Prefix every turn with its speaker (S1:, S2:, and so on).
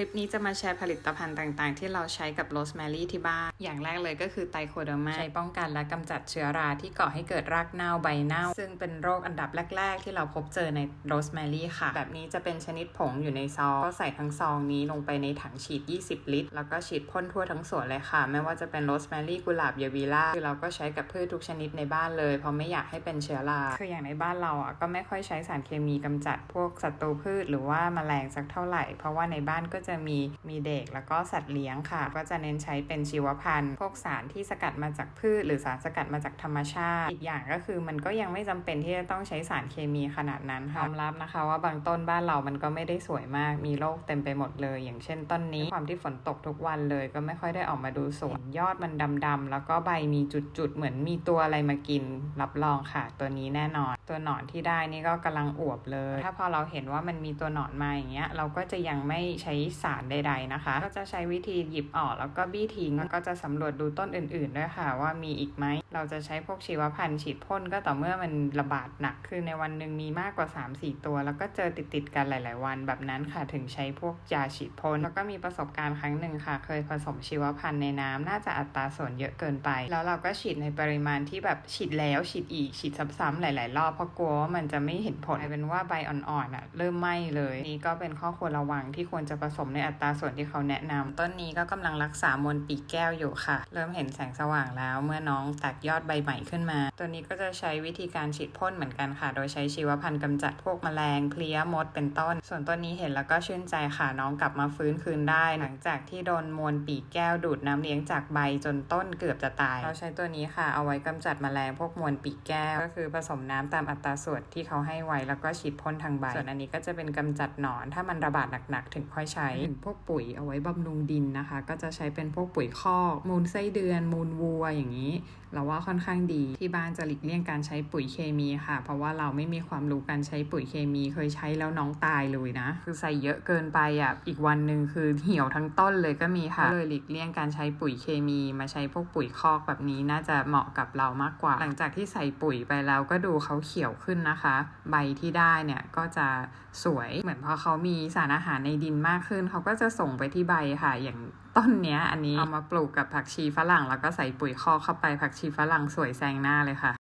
S1: ลิปนี้จะมาแชร์ผลิตภัณฑ์ต่างๆ ที่เราใช้กับโรสแมรี่ที่บ้าน อย่างแรกเลยก็คือไตโคเดอร์มาใช้ป้องกันและกำจัดเชื้อราที่ก่อให้เกิดรากเน่าใบเน่า ซึ่งเป็นโรคอันดับแรก ๆ ที่เราพบเจอในโรสแมรี่ค่ะ แบบนี้จะเป็นชนิดผงอยู่ในซอง ก็ใส่ทั้งซองนี้ลงไปในถังฉีด 20 ลิตร แล้วก็ฉีดพ่นทั่วทั้งสวนเลยค่ะ ไม่ว่าจะเป็นโรสแมรี่กุหลาบเยวีล่าคือเราก็ใช้กับพืชทุกชนิดในบ้านเลย เพราะไม่อยากให้เป็นเชื้อราคืออย่างในบ้านเราอะก็ไม่ค่อยใช้สารเคมีกำจัดพวกศัตรูพืช หรือว่าแมลงสักเท่าไหร่ เพราะว่าในบ้านก็จะมีมีเด็กแล้วก็สัตว์เลี้ยงค่ะ ก็จะเน้นใช้เป็นชีวพันธุ์ พวกสารที่สกัดมาจากพืช หรือสารสกัดมาจากธรรมชาติ อีกอย่างก็คือมันก็ยังไม่จำเป็นที่จะต้องใช้สารเคมีขนาดนั้นค่ะยอมรับนะคะ ว่าบางต้นบ้านเรามันก็ไม่ได้สวยมากมีโรคเต็มไปหมดเลย อย่างเช่นต้นนี้ความที่ฝนตกทุกวันเลย ก็ไม่ค่อยได้ออกมาดูสวนยอดมันดำๆแล้วก็ใบมีจุดๆเหมือนมีตัวอะไรมากินรับรองค่ะ ตัวนี้แน่นอน ตัวหนอนที่ได้นี่ก็กำลังอวบเลย ถ้าพอเราเห็นว่ามันมีตัวหนอนมาอย่างเงี้ยเราก็จะยังไม่ใช้สารใด ๆนะคะ ก็จะใช้วิธีหยิบออกแล้วก็บี้ทิ้งแล้วก็จะสำรวจดูต้นอื่นๆด้วยค่ะ ว่ามีอีกไหม เราจะใช้พวกชีวพันธุ์ฉีดพ่นก็ต่อเมื่อมันระบาดหนัก คือในวันหนึ่งมีมากกว่า 3-4 ตัว แล้วก็เจอติดๆกันหลาย ๆ วันแบบนั้นค่ะถึงใช้พวกยาฉีดพ่นแล้วก็มีประสบการณ์ครั้งหนึ่งค่ะ เคยผสมชีวพันธุ์ในน้ำน่าจะอัตราส่วนเยอะเกินไป แล้วเราก็ฉีดในปริมาณที่แบบฉีดแล้วฉีดอีกฉีดซ้ำๆหลาย ๆ รอบเพราะกลัวว่ามันจะไม่เห็นผลกลายเป็นว่าใบอ่อนๆอะเริ่มไหม้เลยนี่ก็เป็นข้อควรระวังที่ควรจะผสมในอัตราส่วนที่เขาแนะนำต้นนี้ก็กำลังรักษามวลปีกแก้วอยู่ค่ะ เริ่มเห็นแสงสว่างแล้วเมื่อน้องแตกยอดใบใหม่ขึ้นมา ตัวนี้ก็จะใช้วิธีการฉีดพ่นเหมือนกันค่ะ โดยใช้ชีวพันธุ์กำจัดพวกแมลงเพลี้ยมดเป็นต้น ส่วนต้นนี้เห็นแล้วก็ชื่นใจค่ะน้องกลับมาฟื้นคืนได้ หลังจากที่โดนมวลปีกแก้วดูดน้ำเลี้ยงจากใบจนต้นเกือบจะตาย เราใช้ตัวนี้ค่ะ เอาไว้กำจัดแมลงพวกมวลปีกแก้ว ก็คือผสมน้ำตามอัตราส่วนที่เขาให้ไว้แล้วก็ฉีดพ่นทางใบ ส่วนอันนี้ก็จะเป็นกำจัดหนอน ถ้ามันระบาดหนักๆถึงค่อยใช้พวกปุ๋ยเอาไว้บำรุงดินนะคะ ก็จะใช้เป็นพวกปุ๋ยคอก มูลไส้เดือน มูลวัวอย่างนี้ เราว่าค่อนข้างดี ที่บ้านจะหลีกเลี่ยงการใช้ปุ๋ยเคมีค่ะ เพราะว่าเราไม่มีความรู้การใช้ปุ๋ยเคมีเคยใช้แล้วน้องตายเลยนะ คือใส่เยอะเกินไปอะอีกวันหนึ่งคือเหี่ยวทั้งต้นเลยก็มีค่ะเลยหลีกเลี่ยงการใช้ปุ๋ยเคมีมาใช้พวกปุ๋ยคอกแบบนี้น่าจะเหมาะกับเรามากกว่า หลังจากที่ใส่ปุ๋ยไปแล้วก็ดูเขาเขียวขึ้นนะคะ ใบที่ได้เนี่ยก็จะสวยเหมือนพอเขามีสารอาหารในดินมากขึ้นนเขาก็จะส่งไปที่ใบค่ะ อย่างต้นเนี้ย อันนี้เอามาปลูกกับผักชีฝรั่ง แล้วก็ใส่ปุ๋ยคอกเข้าไปผักชีฝรั่งสวยแซงหน้าเลยค่ะ